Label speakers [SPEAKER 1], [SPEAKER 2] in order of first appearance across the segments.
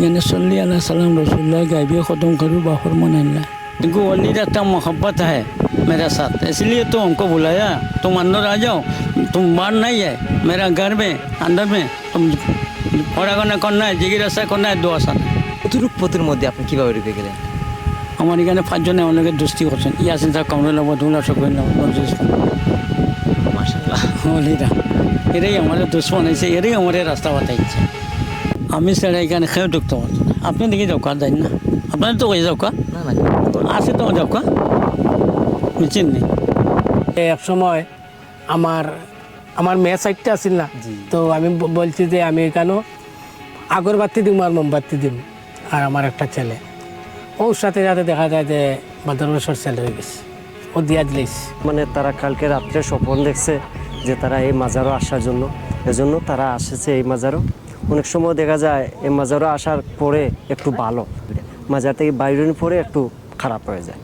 [SPEAKER 1] यानी सल्ली अला सलाम रसूलुल्लाह गायबी ख़त्म करूँ बाहर मनाइल्ला इनको वली रहता मोहब्बत है मेरे साथ इसलिए तो हमको बुलाया तुम अंदर आ जाओ तुम बाहर नहीं है मेरा घर में अंदर में तुम পড়াশোনা করনা है জিজ্ঞাসা করনা है দোয়া সানা
[SPEAKER 2] কতটুক পথের মধ্যে আপনি কিভাবে ঢুকে গেলেন
[SPEAKER 1] আমার এখানে পাঁচজনে অনেকে দুষ্টি করছেন ইয়াসিন সাহেব কামরুল্লাহ বদুল্লাহ শকুল্লাহ নজরুল ইসলাম
[SPEAKER 2] মাশাল্লাহ
[SPEAKER 1] হলিরা এরাই আমাদের দুশ্মন হয়েছে এরাই আমাদের রাস্তা বাতাইছে আমি সেটা এখানে খেয়ে ঢুকতে পারছি না আপনি দেখি যাও কা যাই না। আপনার তো ওই যাও কা
[SPEAKER 2] না না
[SPEAKER 1] আছে তো যাও কা বুঝছেন নি
[SPEAKER 3] এক সময় আমার আমার মেয়ে সাইডটা আছিল না তো আমি বলছি যে আমি এখানেও আগরবাতি দিম আর মোমবাতি দিম। আর আমার একটা ছেলে ওর সাথে সাথে দেখা যায় যে বাদর বছর ছেলে হয়ে গেছে। ও দিয়া দিলেছে
[SPEAKER 4] মানে তারা কালকে রাত্রে স্বপ্ন দেখছে যে তারা এই মাজারও আসার জন্য এজন্য তারা আসেছে এই মাজারও। অনেক সময় দেখা যায় এই মাজারও আসার পরে একটু ভালো। মাজার থেকে বাইরে পরে একটু খারাপ হয়ে যায়।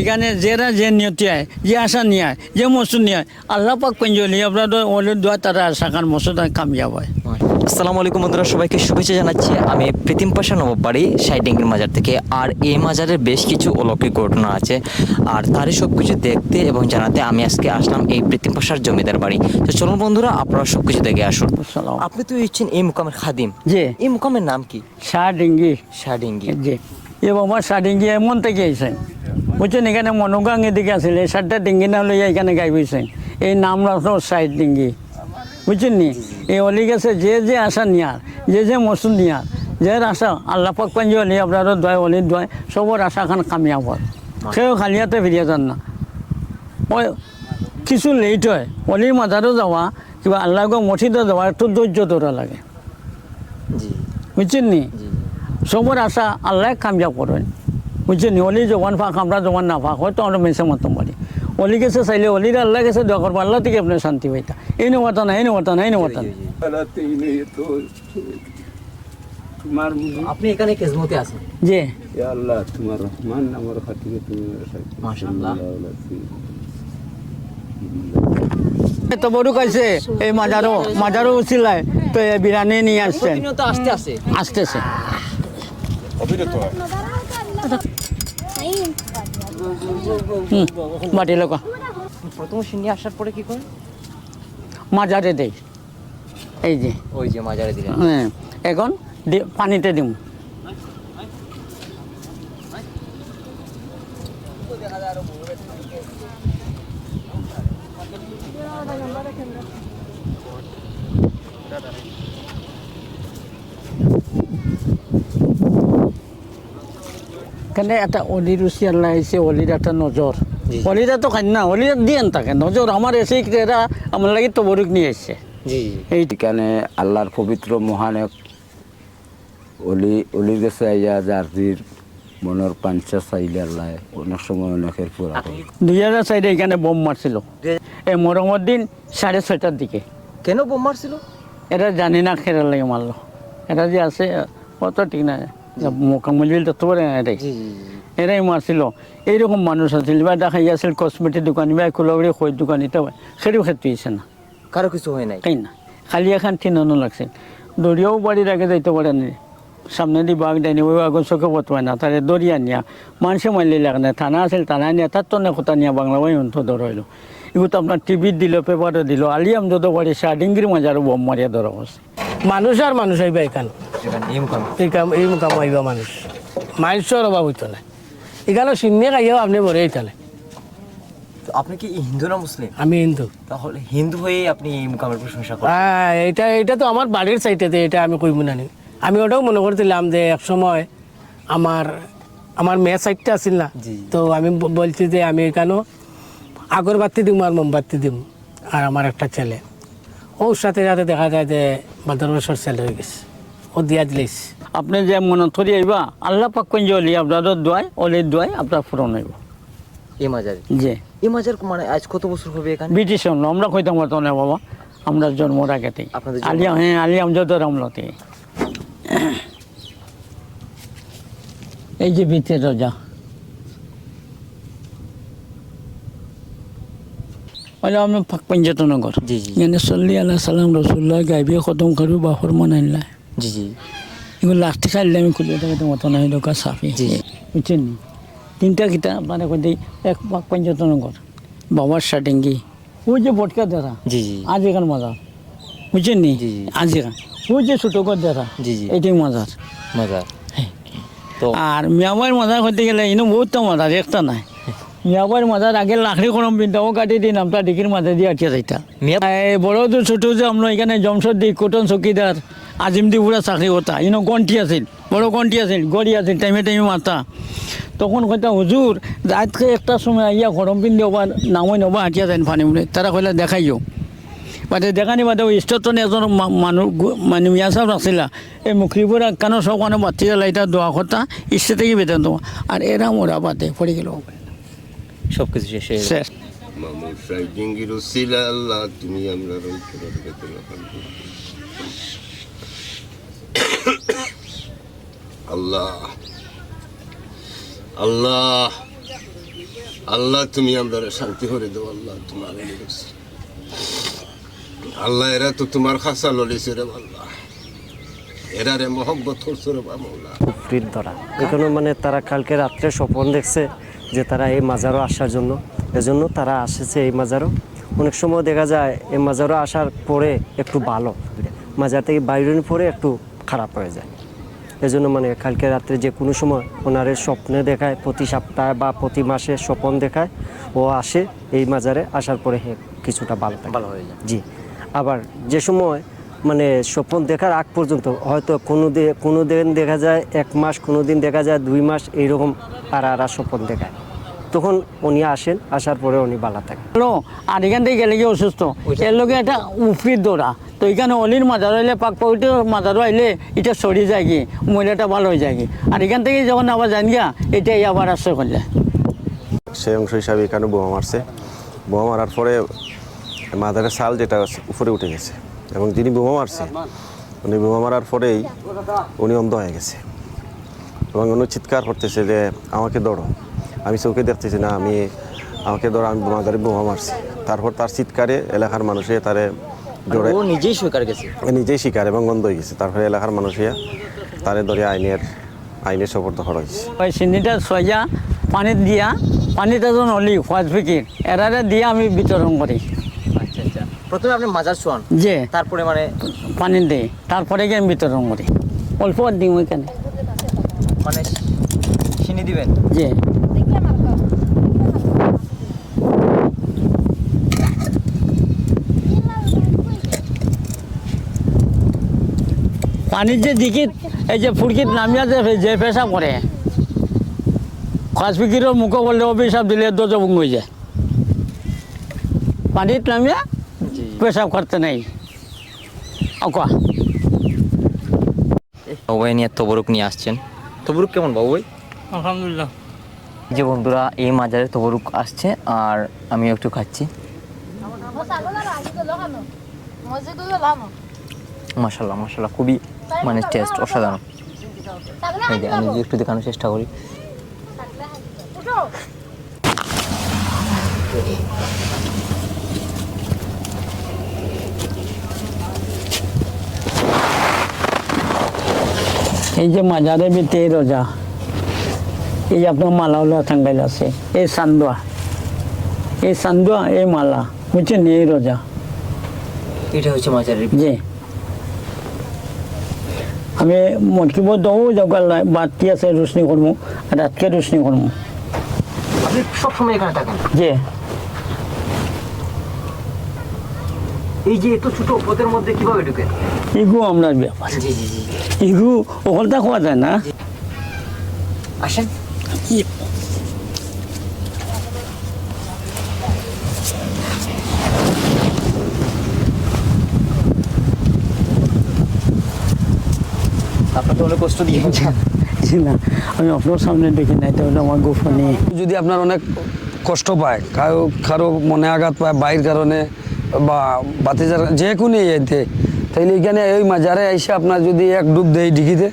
[SPEAKER 1] এখানে যেরা যে নিয়তি আয়, যে আশা নিয়ে আয়, যে মসুদ নিয়ে আয়, আল্লাহ পাক পেঞ্জলি আপনার ওদের দোয়া তারা আশা খান মসুদ কামিয়াব হয়।
[SPEAKER 2] আসসালামু আলাইকুম বন্ধুরা সবাইকে শুভেচ্ছা জানাচ্ছি। আমি প্রীতিম পাশা নবাববাড়ি সাইডিংয়ের মাজার থেকে। আর এই মাজারের বেশ কিছু অলৌকিক ঘটনা আছে। আর তারই সব কিছু দেখতে এবং জানাতে আমি আজকে আসলাম এই প্রীতিম পাশার জমিদার বাড়ি। তো চলুন বন্ধুরা আপনারা সব কিছু দেখে আসুন। আপনি তো ইচ্ছেন এই মুকামের খাদিম।
[SPEAKER 1] জি।
[SPEAKER 2] এই মুকামের নাম কি?
[SPEAKER 1] শাহ ডিঙ্গি।
[SPEAKER 2] শাডিঙ্গি
[SPEAKER 1] জি। এ বাবা শাহ ডিঙ্গি এমন থেকে আইসেন বুঝছেন এখানে মনোগাং এদিকে আছিল এই সাতটা ডিঙ্গি না লইয়া এখানে গাই বইছেন এই নাম রাখল সাইড ডিঙ্গি। বুঝছেন নি? এই অলি গেছে যে যে আশা নিয়ার যে যে মসুদ নিয়ার যে আশা আল্লাহ পাক পাঞ্জি অলি আপনারও দয় অলির দয় সবর আশা খান কামিয়াব হয়। সেও খালিয়াতে ফিরিয়ে যান না। ওই কিছু লেট হয় অলির মাজারও যাওয়া কিবা আল্লাহ মঠিতে যাওয়া একটু ধৈর্য ধরা লাগে। বুঝছেন নি? সবর আশা আল্লাহ কামিয়াব করেন বুঝছেন নি? অলি জবান ফাঁক আমরা জবান না ফাঁক হয়তো আমরা মেসে মতো পারি অলি গেছে চাইলে অলির আল্লাহ গেছে দোয়া করব আল্লাহ থেকে আপনার শান্তি পাইতা। এই নেওয়াটা না এই নেওয়াটা না এই নেওয়াটা না।
[SPEAKER 5] তোমার
[SPEAKER 2] আপনি এখানে কেজমতে আছেন?
[SPEAKER 1] যে
[SPEAKER 5] আল্লাহ তোমার রহমান আমার খাতিরে তুমি
[SPEAKER 2] মাশাআল্লাহ।
[SPEAKER 1] তো বড় কাছে এই মাজারও মাজারও উচিলায় তো এই বিরিয়ানি নিয়ে আসছেন। আসতেছে। হুম বাটি লোক
[SPEAKER 2] প্রথম সিন্নি আসার পরে কি করে?
[SPEAKER 1] মাজারে দেয় এই যে।
[SPEAKER 2] ওই যে মাজারে দিলেন।
[SPEAKER 1] হ্যাঁ এখন দি- পানিতে দিম। কেন একটা অলির রুচি আল্লাহ এসে অলির একটা নজর অলিরা তো খান না অলিরা দিয়ে থাকে নজর আমার এসে এরা আমার লাগে তো বরুক নিয়ে এসছে
[SPEAKER 2] জি।
[SPEAKER 1] এই
[SPEAKER 5] এখানে আল্লাহর পবিত্র মহান এক অলি অলির কাছে আইয়া জার্জির মনের পাঞ্চা চাইলে আল্লাহ অনেক সময় অনেকের পুরা
[SPEAKER 1] দুই হাজার সাইডে এখানে বোম মারছিল এই মরমর দিন সাড়ে ছয়টার দিকে।
[SPEAKER 2] কেন বোম মারছিল
[SPEAKER 1] এটা জানি না খেরার লাগে মারলো এটা যে আছে কত ঠিক না মোকামিল তত্ত্ব করে না এটাই। এরাই মারছিল। এইরকম মানুষ আছিল। বা দেখা গিয়েছিল কসমেটিক দোকানি বা কুলাবড়ি খৈ দোকান এটা সেটিও ক্ষেত্রে হয়েছে না।
[SPEAKER 2] কারও কিছু হয় নাই?
[SPEAKER 1] তাই না। খালি এখন ঠিনানো লাগছে দড়িয়াও বাড়ির আগে যাইতে পারে না। সামনে দি বাঘ দেয়নি ওই আগুন চোখে পতবায় না। তারে দরিয়া নিয়া মানুষে মারলে লাগে না। থানা আছিল থানা নিয়ে তার তো না কোথা নিয়ে বাংলা বাই অন্ত ধরাইলো এগুলো তো আপনার টিভিত দিল পেপারে দিল। আলিয়াম যত বাড়ি শাডিঙ্গির মাঝে আরও বোম মারিয়া ধরা হচ্ছে
[SPEAKER 3] মানুষ আর মানুষ আইবা এখানে।
[SPEAKER 2] এই
[SPEAKER 3] কাম আইবা মানুষ। মানুষের অভাব হইতো না। এখানে শূন্য খাইয়াও আপনি তাহলে
[SPEAKER 2] তো আপনি কি হিন্দু না মুসলিম?
[SPEAKER 3] আমি হিন্দু।
[SPEAKER 2] তাহলে হিন্দু হয়ে আপনি এই মুকামের প্রশংসা করেন।
[SPEAKER 3] হ্যাঁ এটা এটা তো আমার বাড়ির সাইডেতে এটা আমি কইব না আমি ওটাও মনে করছিলাম যে এক সময় আমার আমার মেয়ে সাইডটা আছিল না। তো আমি বলছি যে আমি এখানেও আগরবাতি দিম আর মোমবাতি দিম। আর আমার একটা ছেলে। ওর সাথে সাথে দেখা যায় যে বাদর বছর ছেলে হয়ে গেছে। ও দিয়া দিলেছে
[SPEAKER 1] আপনি যে মনে থরি আইবা আল্লাহ পাক কঞ্জ অলি আপনার দোয়াই অলির দোয়াই আপনার পূরণ হইব।
[SPEAKER 2] এই মাজারে?
[SPEAKER 1] যে
[SPEAKER 2] এই মাজার মানে আজ কত বছর হবে এখানে?
[SPEAKER 1] ব্রিটিশ আমল আমরা কইতাম পারতো না বাবা আমরা জন্মর আগে থেকে। আলিয়া হ্যাঁ আলিয়াম যত আমল থেকে এই যে ভিতরে রোজা। ওইটা আমি পাক পঞ্চায়েত নগর
[SPEAKER 2] জি, জি।
[SPEAKER 1] ইয়ানি সল্লি আল্লাহ সালাম রসুল্লাহ গাইবি খতম করি বাহর মনাইল্লা
[SPEAKER 2] জি জি
[SPEAKER 1] এগুলো লাস্টে চাইলে আমি খুলে দেবো মতো না ঢোকা সাফি
[SPEAKER 2] জি।
[SPEAKER 1] বুঝছেন নি? তিনটা কিতা মানে কই এক পাক পঞ্চতনগর বাবার শাটিঙ্গি ওই যে বটকা দেখা
[SPEAKER 2] জি জি
[SPEAKER 1] আজ এখান মজার বুঝছেন নি। আজ এখান ওই যে ছোটকর দেখা
[SPEAKER 2] জি, জি।
[SPEAKER 1] এটাই মজার
[SPEAKER 2] মজা তো
[SPEAKER 1] আর মিয়াবাইয়ের মজার করতে গেলে ইনো বহুত মজার একটা নাই মিয়াবাইয়ের মজার আগে লাকড়ি করম পিন্টাও কাটি দিন আমরা ডিকির মাঝে দিয়ে আটকে যাইতা। এই বড় তো ছোট যে আমরা এখানে জমশদ দি কোটন চকিদার আজিম দি পুরা চাকরি করতা ইনো গন্টি আছিল বড় গন্টি আছিল গড়ি আছিল টাইমে টাইমে মাতা। তখন কইতা হুজুর রাতকে একটা সময় আইয়া গরম পিন দেওয়া নামই নবা হাঁটিয়া যান ফানি বলে। তারা কইলা দেখাইও। বাদে দেখানি বাদে ওই স্টেটনে এজন মা- মানুহ মানে মিয়া সাহেব আছিলা। এই মুখরিপুর কেন সব মানে বাতি লাইটা দোয়া কথা থেকে বেতন দেওয়া আর এরা মোরা বাদে পড়ে গেল।
[SPEAKER 2] সব কিছু শেষ হয়ে।
[SPEAKER 1] শেষ।
[SPEAKER 6] মামুর সাইডিঙ্গির উসিলা আল্লাহ তুমি আমরা আল্লাহ আল্লাহ আল্লাহ তুমি আমরা শান্তি করে দেবো আল্লাহ তোমার আল্লাহ এরা তো তোমার খাসা ললিছে রে আল্লাহ এরা রে মোহব্বত করছ রে
[SPEAKER 4] ধরা এখানে মানে তারা কালকে রাত্রে স্বপন দেখছে যে তারা এই মাজারও আসার জন্য। এজন্য তারা আসেছে এই মাজারও। অনেক সময় দেখা যায় এই মাজারও আসার পরে একটু ভালো। মাজার থেকে বাইরের পরে একটু খারাপ হয়ে যায়। এজন্য মানে কালকে রাত্রে যে কোনো সময় ওনারে স্বপ্নে দেখায় প্রতি সপ্তাহে বা প্রতি মাসে স্বপন দেখায় ও আসে এই মাজারে আসার পরে কিছুটা ভালো
[SPEAKER 2] ভালো হয়ে যায়।
[SPEAKER 4] জি। আবার যে সময় মানে স্বপ্ন দেখার আগ পর্যন্ত হয়তো কোনো দিন কোনো দিন দেখা যায় এক মাস কোনো দিন দেখা যায় দুই মাস এইরকম আর আর স্বপ্ন দেখায়। তখন উনি আসেন আসার পরে উনি বালা
[SPEAKER 1] থাকে। আর এখান থেকে গেলে গিয়ে অসুস্থ? এর লগে একটা উফরির দৌড়া। তো এখানে অলির মাজার হইলে পাক পবিত্র মাজারও আইলে এটা সরি যায় কি মহিলাটা ভালো হয়ে যায় কি। আর এখান থেকে যখন আবার জান গিয়া এটাই আবার আসছে করলে।
[SPEAKER 7] সেই অংশ হিসাবে এখানে বোমা মারছে। বোমা মারার পরে মাদারের সাল যেটা উপরে উঠে গেছে। এবং যিনি বোমা মারছে উনি বোমা মারার পরেই উনি অন্ধ হয়ে গেছে। এবং উনি চিৎকার করতেছে যে আমাকে দৌড়ো আমি চোখে দেখতেছি না আমি আমাকে দৌড়ো আমি মাদারে বোমা মারছি। তারপর তার চিৎকারে এলাকার মানুষে তারে জোরে
[SPEAKER 2] ও নিজেই স্বীকার গেছে?
[SPEAKER 7] নিজেই শিকার এবং গন্ধ হয়ে গেছে। তারপরে এলাকার মানুষে তারে ধরে আইনের আইনের সপর্দ করা হয়েছে।
[SPEAKER 1] ওই সিন্নিটা সজা পানিত দিয়া পানিতে যখন হলি খোয়াজ ফিকির এরারে দিয়ে আমি বিতরণ করি।
[SPEAKER 2] প্রথমে আপনি মাজার ছোঁয়ান
[SPEAKER 1] যে
[SPEAKER 2] তারপরে মানে
[SPEAKER 1] পানি দিই। তারপরে গিয়ে আমি বিতরণ করি। অল্প দিই ওইখানে।
[SPEAKER 2] মানে চিনি দিবেন?
[SPEAKER 1] যে পানির যে দিকিত এই যে ফুরকিত নামিয়া যে যে পেশাব করে খাস ফিকিরের মুখে বললে অভিশাপ দিলে দজবুং হয়ে যায়। পানিত নামিয়া পেশাব করতে নেই। অকা
[SPEAKER 2] বাবুই নিয়ে তবরুক নিয়ে আসছেন। তবরুক কেমন বাবুই
[SPEAKER 1] আলহামদুলিল্লাহ।
[SPEAKER 2] যে বন্ধুরা এই মাজারে তবরুক আসছে আর আমি একটু খাচ্ছি। মাসাল্লাহ মাসাল্লাহ খুবই মানে টেস্ট অসাধারণ। এই যে আমি যদি একটু দেখানোর চেষ্টা করি।
[SPEAKER 1] এই যে মাজারের ভিতরে এই রোজা এই আপনার মালা হলো থাঙ্গাইল আছে এই সান্দুয়া এই সান্দুয়া এই মালা বুঝছেন এই রোজা।
[SPEAKER 2] এটা হচ্ছে মাজারের
[SPEAKER 1] জি। আমি মটকিব দৌ জগাল বাতি আছে রোশনি করব রাতকে রোশনি করব
[SPEAKER 2] আপনি সবসময় এখানে থাকেন?
[SPEAKER 1] জি।
[SPEAKER 2] এই যে এত ছোট পথের মধ্যে কীভাবে
[SPEAKER 1] ইগু আপনার ব্যাপার।
[SPEAKER 2] জি জি জি
[SPEAKER 1] ইগু ওখানটা খাওয়া যায় না?
[SPEAKER 2] আসেন। আপনাকে অনেক কষ্ট দিয়েছেন
[SPEAKER 1] না আমি আপনার সামনে দেখি নাই তাহলে আমার গোপনে।
[SPEAKER 8] যদি আপনার অনেক কষ্ট পায় কারও কারও মনে আঘাত পায় বাইর কারণে বা বাতিজার যে কোনো ইয়েতে তাইলে এখানে ওই মাজারে এসে আপনার যদি এক ডুব দেয় ডিগিতে,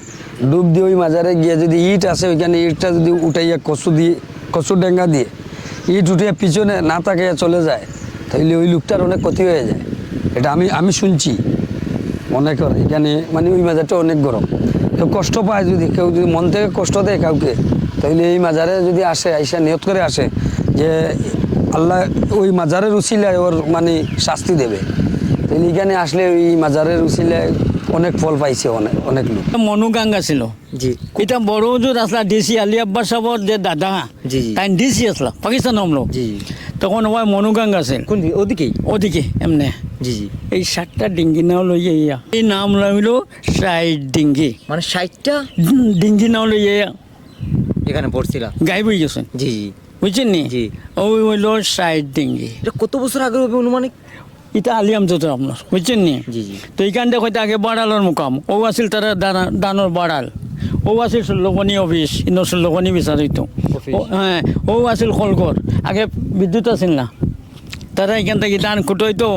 [SPEAKER 8] ডুব দিয়ে ওই মাজারে গিয়ে যদি ইট আছে, ওইখানে ইটটা যদি উঠাইয়া কচু দিয়ে, কচু ডেঙ্গা দিয়ে ইট উঠিয়ে পিছনে না তাকে চলে যায়, তাইলে ওই লোকটার অনেক ক্ষতি হয়ে যায়। এটা আমি আমি শুনছি, মনে কর এখানে মানে ওই মাজারটা অনেক গরম। কেউ কষ্ট পায় যদি, কেউ যদি মন থেকে কষ্ট দেয় কাউকে তাহলে এই মাজারে যদি আসে, আইসা নিয়ত করে আসে যে আল্লাহ ওই মাজারের উচিলায় ওর মানে শাস্তি দেবে। এখানে আসলে ওই মাজারের উচিলায় অনেক ফল পাইছে অনেক অনেক লোক।
[SPEAKER 1] মনুগাঙ্গা ছিল।
[SPEAKER 2] জি।
[SPEAKER 1] এটা বড় হুজুর আসলা ডিসি আলী আব্বাস সাহর যে দাদা
[SPEAKER 2] জি।
[SPEAKER 1] তাই ডিসি আসলা পাকিস্তান আমলো
[SPEAKER 2] জি
[SPEAKER 1] তখন ওই মনুগাঙ্গা আছিল।
[SPEAKER 2] কোন দিকে? ওদিকেই?
[SPEAKER 1] ওদিকে এমনে।
[SPEAKER 2] জি জি।
[SPEAKER 1] এই সাতটা ডিঙ্গি নাও লইয়া ইয়া। এই নাম লইল সাইড ডিঙ্গি।
[SPEAKER 2] মানে ষাটটা
[SPEAKER 1] ডিঙ্গি নাও লইয়া
[SPEAKER 2] এখানে পড়ছিলাম
[SPEAKER 1] গাইব হয়ে গেছেন
[SPEAKER 2] জি জি।
[SPEAKER 1] বুঝছেন নি
[SPEAKER 2] জি।
[SPEAKER 1] ওই হইল সাইড ডিঙ্গি।
[SPEAKER 2] এটা কত বছর আগে হবে অনুমানিক
[SPEAKER 1] এটা আলিয়াম তো আপনার বুঝছেন নি
[SPEAKER 2] জি, জি।
[SPEAKER 1] তো এইখানটা হয়তো আগে বাড়ালোর মুকাম। ও আছিল তারা দানা- দানোর বাড়াল। ও আছিল ষোল্লকনি অফিস ইন্ন ষোল্লকনি বিচারিত। হ্যাঁ ও আছিল কলঘর আগে বিদ্যুৎ আছিল না। তারা এখান থেকে ধান কুটোইতো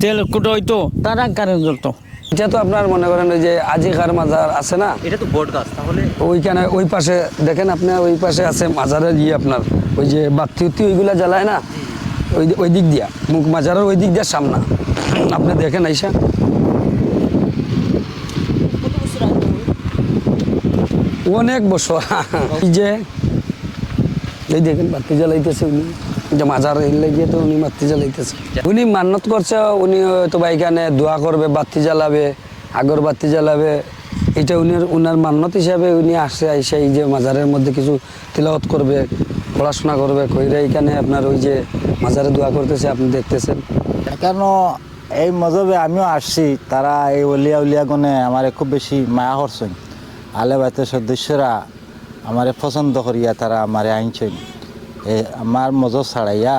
[SPEAKER 1] তেল কুটোইতো তারা কারেন্ট জ্বলতো
[SPEAKER 8] এটা তো আপনার মনে করেন ওই যে আজিকার মাজার আছে না?
[SPEAKER 2] এটা তো বট গাছ তাহলে
[SPEAKER 8] ওইখানে ওই পাশে দেখেন আপনার ওই পাশে আছে মাজারের ইয়ে আপনার ওই যে বাতি উত্তি ওইগুলা জ্বালায় না? ওই ওই দিক দিয়া মুখ মাজারের ওই দিক দিয়া সামনা। আপনি দেখেন আইসা। অনেক বছর। এই যে এই দেখেন বাতি জ্বালাইতেছে উনি। যে মাজার লাগিয়ে তো উনি বাতি জ্বালাইতেছে। উনি মান্নত করছে, উনি হয়তো বা এখানে দোয়া করবে, বাতি জ্বালাবে, আগর বাতি জ্বালাবে। এটা উনি, উনার মান্নত হিসাবে উনি আসে আইসে এই যে মাজারের মধ্যে কিছু তিলাওয়াত করবে, পড়াশোনা করবে, কইরা এখানে আপনার ওই যে মাজারে দোয়া করতেছে, আপনি দেখতেছেন।
[SPEAKER 9] কেন এই মজবে আমিও আসছি, তারা এই অলিয়া উলিয়া গনে আমারে খুব বেশি মায়া করছেন। আলে বাইতের সদস্যরা আমারে পছন্দ করিয়া তারা আমারে আনছেন এই আমার মজব ছাড়াইয়া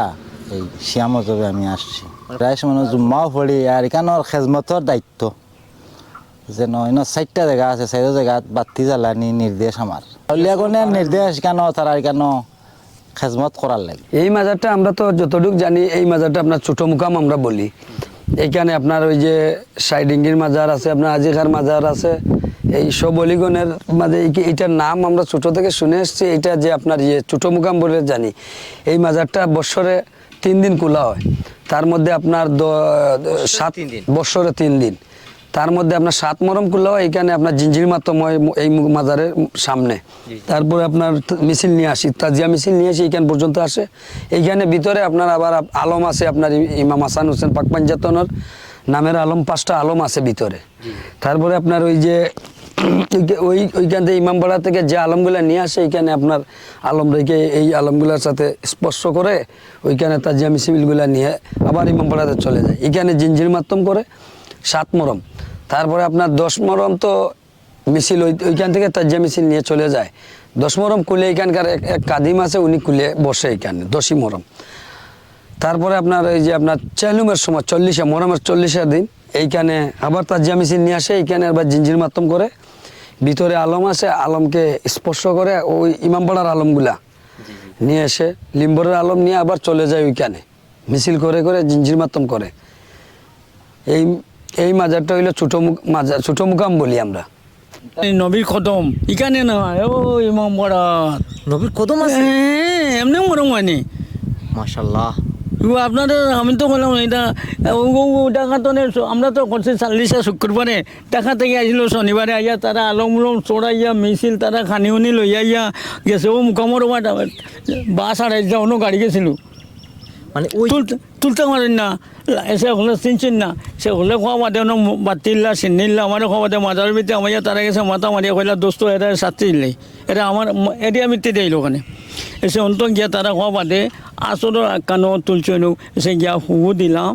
[SPEAKER 9] এই শিয়া মজবে আমি আসছি। প্রায় সময় জুম্মাও পড়ি আর এখানোর খেজমতর দায়িত্ব। যেন এনে চারটা জায়গা আছে চারিটা জায়গাত বাতি জ্বালানি নির্দেশ আমার অলিয়া গনের নির্দেশ কেন তারা কেন খেজমত করার লাগে।
[SPEAKER 8] এই মাজারটা আমরা তো যতটুকু জানি, এই মাজারটা আপনার ছোটো মুকাম আমরা বলি। এইখানে আপনার ওই যে সাইডিঙ্গির মাজার আছে আপনার আজিকার মাজার আছে এই সব অলিগনের মাঝে এই- এইটার নাম আমরা ছোট থেকে শুনে এসেছি এটা যে আপনার ইয়ে ছোটো মুকাম বলে জানি। এই মাজারটা বৎসরে তিন দিন খোলা হয়। তার মধ্যে আপনার সাত
[SPEAKER 2] তিন দিন।
[SPEAKER 8] বৎসরে তিন দিন। তার মধ্যে আপনার সাত মরম খুললেও এখানে আপনার জিঞ্জির মাত্রময় এই মাজারের সামনে। তারপরে আপনার মিছিল নিয়ে আসি তাজিয়া মিছিল নিয়ে আসি এইখান পর্যন্ত আসে। এইখানে ভিতরে আপনার আবার আলম আছে আপনার ইমাম হাসান হোসেন পাক পাঞ্জাতনের নামের আলম পাঁচটা আলম আছে ভিতরে। তারপরে আপনার ওই যে ওই- ওই ওইখান থেকে ইমামপাড়া থেকে যে আলমগুলা নিয়ে আসে এইখানে আপনার আলম রেখে এই আলমগুলার সাথে স্পর্শ করে, ওইখানে তাজিয়া মিছিলগুলা নিয়ে আবার ইমামপাড়াতে চলে যায়। এখানে জিঞ্জির মাধ্যম করে সাত মরম। তারপরে আপনার দশ মরম তো মিছিল ওই- ওইখান থেকে তাজ্জা মিছিল নিয়ে চলে যায়। দশ মরম কুলে এখানকার এক কাদিম আছে, উনি কুলে বসে এখানে, দশই মরম। তারপরে আপনার এই যে আপনার চেলুমের সময়, চল্লিশে মরমের চল্লিশের দিন, এইখানে আবার তাজ্জা মিছিল নিয়ে আসে, এইখানে আবার জিঞ্জির মাধ্যম করে ভিতরে আলম আছে আলমকে স্পর্শ করে ওই ইমামপাড়ার আলমগুলা নিয়ে এসে লিম্বরের আলম নিয়ে আবার চলে যায় ওইখানে। মিছিল করে করে জিঞ্জির মাধ্যম করে। এই এই মাজারটা হইল ছোটো মুখ মাজার ছোটো মুকাম বলি আমরা।
[SPEAKER 1] এই নবীর কদম ইখানে না ও ইমাম বড়া
[SPEAKER 2] নবীর কদম আছে?
[SPEAKER 1] এমনি মরম হয়নি। আপনাদের, আমি তো বললাম, এটা টাকা তো আমরা তো করছি চাল্লিশে শুক্রবারে। টাকা থেকে আসলো শনিবারে আইয়া, তারা আলম উলম চড়াইয়া মিছিল, তারা খানি উনি লইয়া ইয়া গেছে। ও মুখামর বাস আড়াই যাওয়ানো গাড়ি গেছিল।
[SPEAKER 2] মানে ওই
[SPEAKER 1] তুলতে পারেন না। এসে হলে চিনছেন না। সে হলে বাদে অন্য বাতিল্লা চিনিল্লা আমার বাদে মাজার ভিতরে আমার তারা গেছে মাথা মারিয়া কইলা দোস্ত শাস্তি দিলে এরা আমার এরিয়া মিত্তি দিল ওখানে। এসে অন্ত গিয়া তারা খাওয়া বাদে আসলে কানো তুলছে নো এসে গিয়া হুবু দিলাম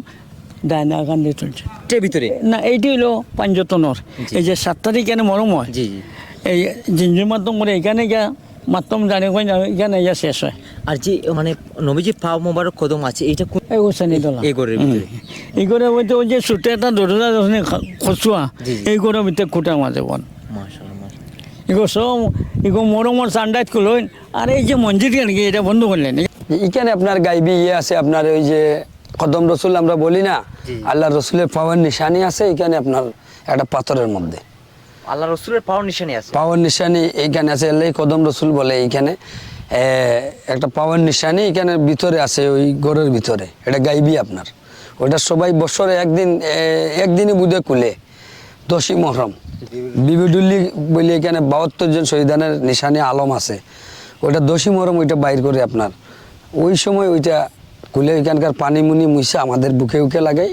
[SPEAKER 1] ডাইনা কান দিয়ে তুলছে।
[SPEAKER 2] ভিতরে?
[SPEAKER 1] না এইটি হলো পাঞ্জতনের। এই যে সাত তারিখ কেন মরম হয়। এই জিঞ্জির মাধ্যম করে এখানে গিয়া মাধ্যম জানি কই এখানে ইয়া শেষ হয়।
[SPEAKER 2] আর যে মানে নবীজি পাও মোবারক কদম আছে এইটা কোন-
[SPEAKER 1] এই গোসানি দলা।
[SPEAKER 2] এই ঘরের ভিতরে।
[SPEAKER 1] এই করে ওই তো ওই যে ছুটে একটা দরজা যখন খসুয়া। এই করে ভিতরে খুঁটা মাঝে বন। এগো সব এগো মরমর সান্ডাইত করলেন আর এই যে মঞ্জির কেন কি এটা বন্ধ করলেন?
[SPEAKER 8] এখানে আপনার গাইবি ইয়ে আছে আপনার ওই যে কদম রসুল আমরা বলি না? আল্লাহ রসুলের পাওয়ার নিশানি আছে এখানে আপনার একটা পাথরের মধ্যে।
[SPEAKER 2] আল্লাহ রসুলের পাওয়ার নিশানি আছে।
[SPEAKER 8] পাওয়ার নিশানি এইখানে আছে এলাই কদম রসুল বলে এইখানে। একটা পাওয়ার নিশানি এখানে ভিতরে আছে, ওই ঘরের ভিতরে। এটা গাইবি আপনার। ওটা সবাই বছরে একদিন একদিনই বুধে কুলে দশই মহরম। বিবিডুল্লি বলে এখানে বাহাত্তর জন শহীদানের নিশানি আলম আছে। ওটা দোষী মহরম ওইটা বাইর করে আপনার। ওই সময় ওইটা খুলে, ওইখানকার পানি মুনি মুইসা আমাদের বুকে উকে লাগাই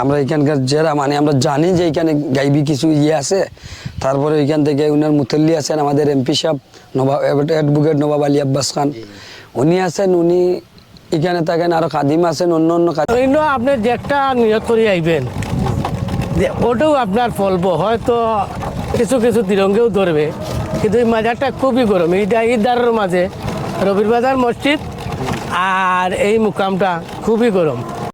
[SPEAKER 8] আমরা এখানকার যারা মানে আমরা জানি যে এখানে গাইবি কিছু ইয়ে আছে। তারপরে ওইখান থেকে উনার মুতল্লি আছেন আমাদের এমপি সাহেব নবাব অ্যাডভোকেট নবাব আলী আব্বাস খান। উনি আছেন, উনি এখানে থাকেন, আরও খাদিম আছেন, অন্য অন্য
[SPEAKER 3] আপনি একটা নিয়ত করে আইবেন ওটাও আপনার ফলব। হয়তো কিছু কিছু তিরঙ্গেও ধরবে, কিন্তু এই মাজারটা খুবই গরম। এইটা ঈদদারের মাঝে রবির বাজার মসজিদ, আর এই মুকামটা খুবই গরম।